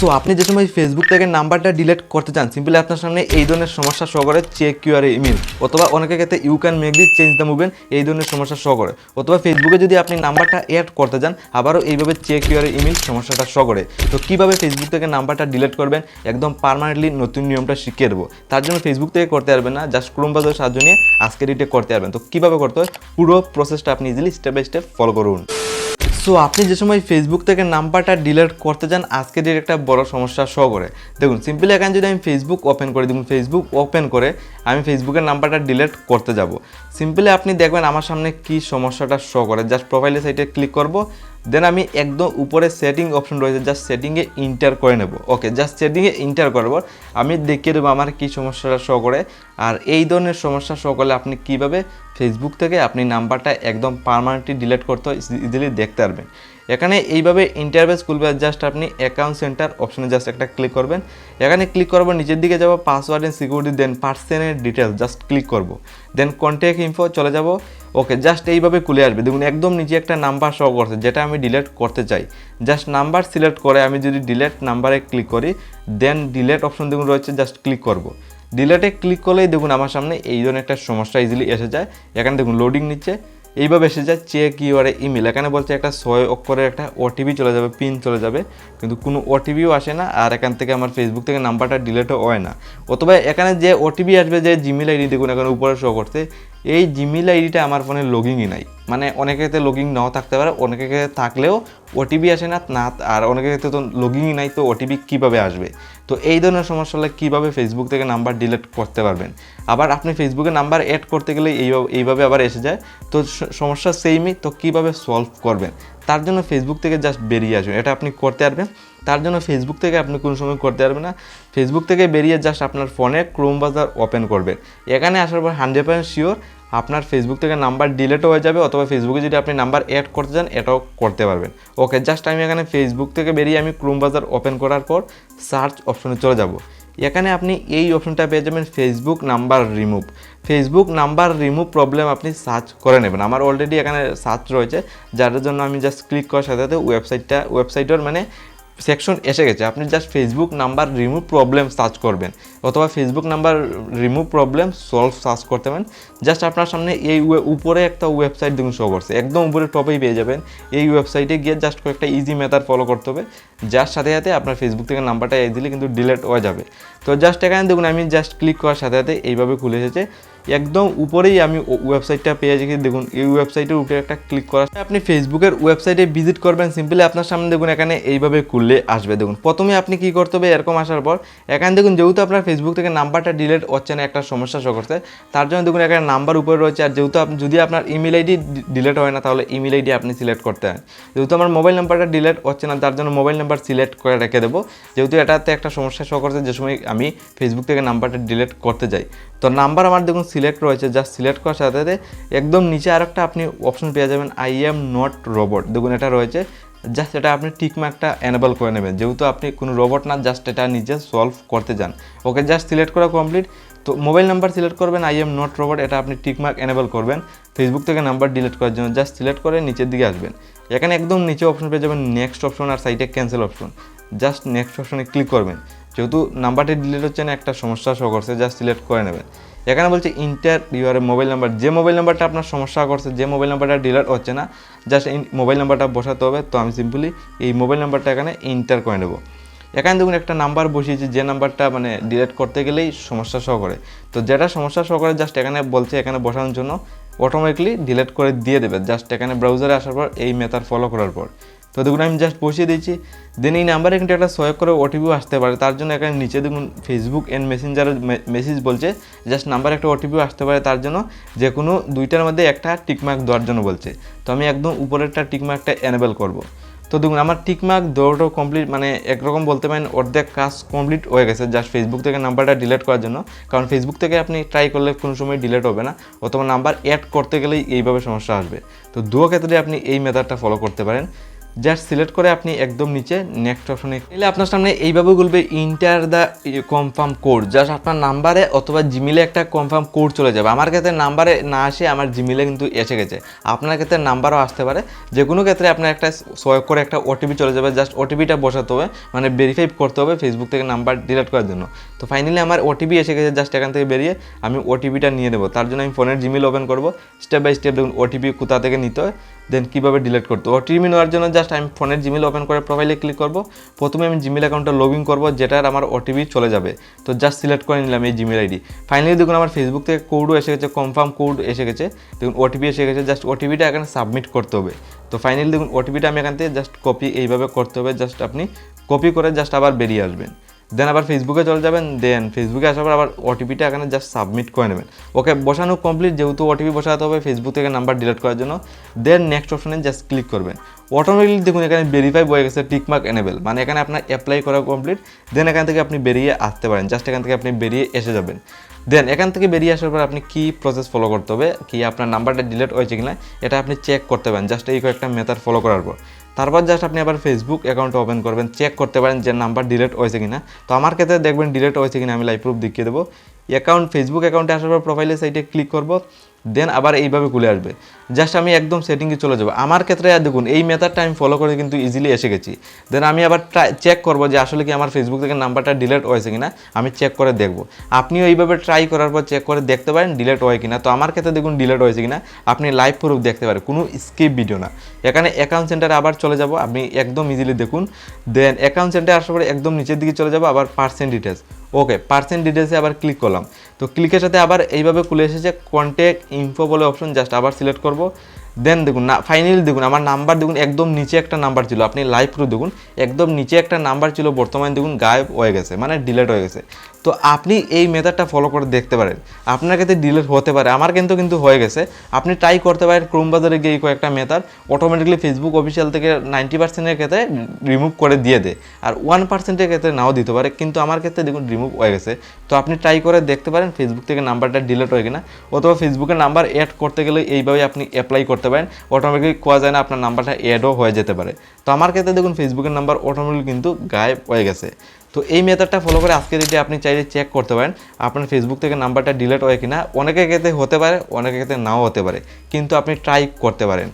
So আপনি যে সময় ফেসবুক থেকে নাম্বারটা ডিলিট করতে চান সিম্পলি আপনার সামনে এই ধরনের সমস্যা শো করে চেক কিউআর ইমেল অথবা অনেকের ক্ষেত্রে you can make this change the movement এই ধরনের সমস্যা শো করে। অথবা ফেসবুকে যদি আপনি নাম্বারটা অ্যাড করতে চান, আবারও এইভাবে চেক কিউআর ইমেল সমস্যাটা শো করে। তো কীভাবে ফেসবুক থেকে নাম্বারটা ডিলিট করবেন? একদম পারমানেন্টলি নতুন নিয়মটা শিখিয়ে দেবো। তার জন্য ফেসবুক থেকে করতে পারবেন না জাস্ট ক্রোম সাহায্য নিয়ে আজকে রিটে করতে পারবেন। তো কীভাবে করতে হয়? পুরো প্রসেসটা আপনি easily step by step follow করুন। সো আপনি যে সময় ফেসবুক থেকে নাম্বারটা ডিলিট করতে চান, আজকে দিয়ে একটা বড় সমস্যা শো করে। দেখুন সিম্পলি এখন যদি আমি ফেসবুক ওপেন করি, দেখুন ফেসবুক ওপেন করে আমি ফেসবুকের নাম্বারটা ডিলিট করতে যাব। সিম্পলি আপনি দেখবেন আমার সামনে কি সমস্যাটা শো করে। জাস্ট প্রোফাইলের সাইটে ক্লিক করব দেন আমি একদম উপরে সেটিং অপশন রয়েছে জাস্ট সেটিংয়ে ইন্টার করে নেব। ওকে জাস্ট সেটিংয়ে ইন্টার করব আমি দেখিয়ে দেবো আমার কী সমস্যাটা শো করে। আর এই ধরনের সমস্যা শো করলে আপনি কীভাবে ফেসবুক থেকে আপনি নাম্বারটা একদম পারমানেন্টলি ডিলিট করতে ইজিলি দেখতে পারবেন। এখানে এইভাবে ইন্টারভেস খুলবে জাস্ট আপনি অ্যাকাউন্ট সেন্টার অপশনে জাস্ট একটা ক্লিক করবেন। এখানে ক্লিক করব নিচের দিকে যাব পাসওয়ার্ড অ্যান্ড সিকিউরিটি দেন পার্সেনের ডিটেলস জাস্ট ক্লিক করব। দেন কন্ট্যাক্ট ইনফো চলে যাব। ওকে জাস্ট এইভাবে খুলে আসবে। দেখুন, একদম নিচে একটা নাম্বার শো করছে, যেটা আমি ডিলেট করতে চাই। জাস্ট নাম্বার সিলেক্ট করে আমি যদি ডিলেট নাম্বারে ক্লিক করি দেন ডিলেট অপশন দেখুন রয়েছে জাস্ট ক্লিক করব। ডিলেটে ক্লিক করলেই দেখুন আমার সামনে এই ধরনের একটা সমস্যা ইজিলি এসে যায়। এখানে দেখুন লোডিং নিচ্ছে। এইভাবে এসে যায় চেক ইউআরে ইমেল এখানে বলছে একটা ছয় অক্ষরের একটা ওটিপি চলে যাবে পিন চলে যাবে। কিন্তু কোনো ওটিপিও আসে না আর এখান থেকে আমার ফেসবুক থেকে নাম্বারটা ডিলেটও হয় না। অথবা এখানে যে ওটিপি আসবে, যে জিমেল আইডি দেখুন এখানে উপরে শো করছে এই জিমেল আইডিটা আমার ফোনে লগিংই নাই। মানে অনেকের ক্ষেত্রে লগিং নাও থাকতে পারে, অনেকের ক্ষেত্রে থাকলেও ওটিপি আসে না না, আর অনেকের ক্ষেত্রে তো লগিংই নাই, তো ওটিপি কীভাবে আসবে? তো এই ধরনের সমস্যা হলে কীভাবে ফেসবুক থেকে নাম্বার ডিলিট করতে পারবেন? আবার আপনি ফেসবুকে নাম্বার অ্যাড করতে গেলে এইভাবে আবার এসে যায়, তো সমস্যা সেমই তো কীভাবে সলভ করবেন? তার জন্য ফেসবুক থেকে জাস্ট বেরিয়ে আসবেন এটা আপনি করতে পারবেন। তার জন্য ফেসবুক থেকে আপনি কোনো সময় করতে পারবেন না। ফেসবুক থেকে বেরিয়ে জাস্ট আপনার ফোনে ক্রোম বাজার ওপেন করবেন। এখানে আসার পর হান্ড্রেড পার্সেন্ট শিওর আপনার ফেসবুক থেকে নাম্বার ডিলেটও হয়ে যাবে অথবা ফেসবুকে যদি আপনি নাম্বার অ্যাড করতে চান, এটাও করতে পারবেন। ওকে জাস্ট আমি এখানে ফেসবুক থেকে বেরিয়ে আমি ক্রোম বাজার ওপেন করার পর সার্চ অপশনে চলে যাব। এখানে আপনি এই অপশনটা পেয়ে যাবেন Facebook number remove Facebook number remove problem আপনি সার্চ করে নেবেন। আমার অলরেডি এখানে সার্চ রয়েছে। যার জন্য আমি জাস্ট ক্লিক করার সাথে সাথে ওয়েবসাইটটা ওয়েবসাইটের মানে সেকশন এসে গেছে, আপনি just Facebook number remove problem search করবেন, অথবা Facebook number remove problem solve search করতে পারেন। জাস্ট আপনার সামনে এই উপরে একটা ওয়েবসাইট দেখুন শো করছে, একদম উপরে টপেই পেয়ে যাবেন। এই ওয়েবসাইটে গিয়ে জাস্ট কয়েকটা ইজি মেথড ফলো করতে হবে, যার সাথে সাথে আপনার ফেসবুক থেকে নাম্বারটা দিলে কিন্তু ডিলেট হয়ে যাবে। তো জাস্ট এখানে দেখুন, আমি জাস্ট ক্লিক করার সাথে সাথে এইভাবে খুলে এসেছে। একদম উপরেই আমি ওয়েবসাইটটা পেয়ে যাচ্ছি দেখুন, এই ওয়েবসাইটের উপরে একটা ক্লিক করা আপনি ফেসবুকের ওয়েবসাইটে ভিজিট করবেন সিম্পলি আপনার সামনে দেখুন, এখানে এইভাবে খুললে আসবে। দেখুন, প্রথমে আপনি কি করতে হবে? এরকম আসার পর এখানে দেখুন, যেহেতু আপনার ফেসবুক থেকে নাম্বারটা ডিলেট হচ্ছে না, একটা সমস্যা শো করছে, তার জন্য দেখুন, এখানে নাম্বার উপরে রয়েছে। আর যেহেতু আপনি যদি আপনার ইমেল আইডি ডিলেট হয় না, তাহলে ইমেল আইডি আপনি সিলেক্ট করতে হয়। যেহেতু আমার মোবাইল নাম্বারটা ডিলেট হচ্ছে না, তার জন্য মোবাইল নাম্বার সিলেক্ট করে রেখে দেবো। যেহেতু এটাতে একটা সমস্যা শো করছে, যে সময় আমি ফেসবুক থেকে নাম্বারটা ডিলেট করতে যাই। তো নাম্বার আমার দেখুন সিলেক্ট রয়েছে জাস্ট সিলেক্ট করার সাথে সাথে একদম নিচে আরেকটা আপনি অপশন পেয়ে যাবেন আই এম নট রোবট দেখুন, এটা রয়েছে জাস্ট এটা আপনি টিকমার্কটা এনেবল করে নেবেন। যেহেতু আপনি কোনো রোবট না জাস্ট এটা নিজে সলভ করতে যান ওকে জাস্ট সিলেক্ট করা কমপ্লিট তো মোবাইল নাম্বার সিলেক্ট করবেন আই এম নট রোবট এটা আপনি টিকমার্ক এনেবল করবেন। ফেসবুক থেকে নাম্বার ডিলিট করার জন্য জাস্ট সিলেক্ট করে নিচের দিকে আসবেন। এখানে একদম নিচে অপশন পেয়ে যাবেন নেক্সট অপশন আর সাইডে ক্যান্সেল অপশন জাস্ট নেক্সট অপশনে ক্লিক করবেন। যেহেতু নাম্বারটি ডিলিট হচ্ছে না, একটা সমস্যা শো করছে জাস্ট সিলেক্ট করে নেবেন। এখানে বলছে ইন্টার ইউর মোবাইল নাম্বার যে মোবাইল নাম্বারটা আপনার সমস্যা করছে, যে মোবাইল নাম্বারটা ডিলিট হচ্ছে না জাস্ট মোবাইল নাম্বারটা বসাতে হবে। তো আমি সিম্পলি এই মোবাইল নাম্বারটা এখানে ইন্টার করে নেব। এখানে দেখুন একটা নাম্বার বসিয়েছি, যে নাম্বারটা মানে ডিলেট করতে গেলেই সমস্যা শো করে তো যেটা সমস্যা শো করে জাস্ট এখানে বলছে, এখানে বসানোর জন্য অটোমেটিকলি ডিলেট করে দিয়ে দেবে। জাস্ট এখানে ব্রাউজারে আসার পর এই মেথড ফলো করার পর। তো দেখুন, আমি জাস্ট বসিয়ে দিয়েছি। দেন এই নাম্বারে কিন্তু একটা সোয়েব করে ওটিপিও আসতে পারে। তার জন্য এখানে নিচে দেখুন ফেসবুক অ্যান্ড মেসেঞ্জারের মেসেজ বলছে জাস্ট নাম্বারে একটা ওটিপিও আসতে পারে তার জন্য। যে কোনো দুইটার মধ্যে একটা টিকমার্ক দেওয়ার জন্য বলছে। তো আমি একদম উপরেরটা টিকমার্কটা এনেবল করব। তো দেখুন, আমার টিকমার্ক দেওয়াটাও কমপ্লিট মানে একরকম বলতে পারেন, অর্ধেক কাজ কমপ্লিট হয়ে গেছে। জাস্ট ফেসবুক থেকে নাম্বারটা ডিলেট করার জন্য। কারণ ফেসবুক থেকে আপনি ট্রাই করলে কোনো সময় ডিলেট হবে না। অথবা নাম্বার অ্যাড করতে গেলেই এইভাবে সমস্যা আসবে। তো দুও ক্ষেত্রে আপনি এই মেথডটা ফলো করতে পারেন। জাস্ট সিলেক্ট করে আপনি একদম নিচে নেক্সট অপশনে এলে আপনার সামনে এইভাবে বলবে enter the confirm code just আপনার নাম্বারে অথবা জিমেলে একটা কনফার্ম কোড চলে যাবে। আমার ক্ষেত্রে নাম্বারে না আসে, আমার জিমেলে কিন্তু এসে গেছে। আপনার ক্ষেত্রে নাম্বারও আসতে পারে। যে কোনো ক্ষেত্রে আপনার একটা সয় করে একটা ওটিপি চলে যাবে। জাস্ট ওটিপিটা বসাতে হবে মানে ভেরিফাই করতে হবে ফেসবুক থেকে নাম্বার ডিলিট করার জন্য। তো ফাইনালি আমার ওটিপি এসে গেছে জাস্ট এখান থেকে বেরিয়ে আমি ওটিপিটা নিয়ে দেবো তার জন্য আমি ফোনের জিমেল ওপেন করব। স্টেপ বাই স্টেপ দেখুন ওটিপি কোথা থেকে নিতে হয়। দেন কীভাবে ডিলিট করতে ওটিপি নেওয়ার জন্য জাস্ট আমি ফোনের জিমেল ওপেন করে প্রোফাইলে ক্লিক করব। প্রথমে আমি জিমেল অ্যাকাউন্টটা লগ ইন করব, যেটার আমার ওটিপি চলে যাবে। তো জাস্ট সিলেক্ট করে নিলাম এই জিমেল আইডি ফাইনালি দেখুন আমার ফেসবুক থেকে কোডও এসে গেছে কনফার্ম কোড এসে গেছে। দেখুন ওটিপি এসে গেছে জাস্ট ওটিপিটা এখানে সাবমিট করতে হবে। তো ফাইনালি দেখুন ওটিপিটা আমি এখান থেকে জাস্ট কপি এইভাবে করতে হবে জাস্ট আপনি কপি করে জাস্ট আবার বেরিয়ে আসবেন। দেন আবার ফেসবুকে চলে যাবেন দেন ফেসবুকে আসার পর আবার ওটিপিটা এখানে জাস্ট সাবমিট করে নেবেন। ওকে বসানো কমপ্লিট যেহেতু ওটিপি বসাতে হবে ফেসবুক থেকে নাম্বার ডিলিট করার জন্য। দেন নেক্সট অপশনে জাস্ট ক্লিক করবেন। অটোমেটিকলি দেখুন, এখানে ভেরিফাই বয়ে গেছে টিকমার্ক এনেবেল মানে এখানে আপনার অ্যাপ্লাই করা কমপ্লিট দেন এখান থেকে আপনি বেরিয়ে আসতে পারেন। জাস্ট এখান থেকে আপনি বেরিয়ে এসে যাবেন। দেন এখান থেকে বেরিয়ে আসার পর আপনি কী প্রসেস ফলো করতে হবে, কি আপনার নাম্বারটা ডিলিট হয়েছে কিনা, এটা আপনি চেক করতে পারেন। জাস্ট এই কয়েকটা মেথড ফলো করার পর। তারপর জাস্ট আপনি আবার ফেসবুক অ্যাকাউন্ট ওপেন করবেন চেক করতে পারেন যে নাম্বার ডিলেট হয়েছে কিনা। তো আমার ক্ষেত্রে দেখবেন ডিলেট হয়েছে কিনা, আমি লাইভ প্রুফ দেখিয়ে দেবো। অ্যাকাউন্ট ফেসবুক অ্যাকাউন্টে আসার পর প্রোফাইলের সাইটে ক্লিক করব। দেন আবার এইভাবে খুলে আসবে। জাস্ট আমি একদম সেটিংয়ে চলে যাব। আমার ক্ষেত্রে দেখুন, এই মেথডটা আমি ফলো করে কিন্তু ইজিলি এসে গেছি। দেন আমি আবার ট্রাই চেক করব যে আসলে কি আমার ফেসবুক থেকে নাম্বারটা ডিলেট হয়েছে কিনা, আমি চেক করে দেখব। আপনিও এইভাবে ট্রাই করার পর চেক করে দেখতে পারেন ডিলেট হয় কিনা। তো আমার ক্ষেত্রে দেখুন ডিলেট হয়েছে কিনা, আপনি লাইভ প্রুফ দেখতে পারেন, কোনো স্কিপ ভিডিও না। এখানে অ্যাকাউন্ট সেন্টারে আবার চলে যাব, আপনি একদম ইজিলি দেখুন। দেন অ্যাকাউন্ট সেন্টারে আসার পরে একদম নিচের দিকে চলে যাব, আবার পার্সেন্ট ডিটেলস ওকে পার্সেন্ট ডিটেলসে আবার ক্লিক করলাম। তো ক্লিকের সাথে আবার এইভাবে খুলে এসেছে কন্ট্যাক্ট ইনফো বলে অপশন জাস্ট আবার সিলেক্ট করব। দেন দেখুন, না ফাইনালি দেখুন, আমার নাম্বার দেখুন, একদম নিচে একটা নাম্বার ছিল। আপনি লাইভ প্রুফ দেখুন, একদম নিচে একটা নাম্বার ছিল, বর্তমানে দেখুন গায়েব হয়ে গেছে মানে ডিলেট হয়ে গেছে। তো আপনি এই মেথডটা ফলো করে দেখতে পারেন। আপনার ক্ষেত্রে ডিলেট হতে পারে, আমার কিন্তু কিন্তু হয়ে গেছে। আপনি ট্রাই করতে পারেন ক্রোম বাজারে গিয়ে কয়েকটা মেথড অটোমেটিকলি ফেসবুক অফিসিয়াল থেকে নাইনটি পার্সেন্টের ক্ষেত্রে রিমুভ করে দিয়ে দেয়। আর ওয়ান পার্সেন্টের ক্ষেত্রে নাও দিতে পারে, কিন্তু আমার ক্ষেত্রে দেখুন রিমুভ হয়ে গেছে। তো আপনি ট্রাই করে দেখতে পারেন ফেসবুক থেকে নাম্বারটা ডিলেট হয়ে কিনা, অথবা ফেসবুকের নাম্বার অ্যাড করতে গেলে এইভাবে আপনি অ্যাপ্লাই করতে পারেন অটোমেটিক কোয়া যায় না, আপনার নাম্বারটা অ্যাডও হয়ে যেতে পারে। তো আমার ক্ষেত্রে দেখুন ফেসবুকের নাম্বার অটোমেটিক কিন্তু গায়েব হয়ে গেছে। তো এই মেথডটা ফলো করে আজকে যদি আপনি চাইলে চেক করতে পারেন, আপনার ফেসবুক থেকে নাম্বারটা ডিলেট হয় কিনা। অনেকের ক্ষেত্রে হতে পারে, অনেকের ক্ষেত্রে নাও হতে পারে। কিন্তু আপনি ট্রাই করতে পারেন।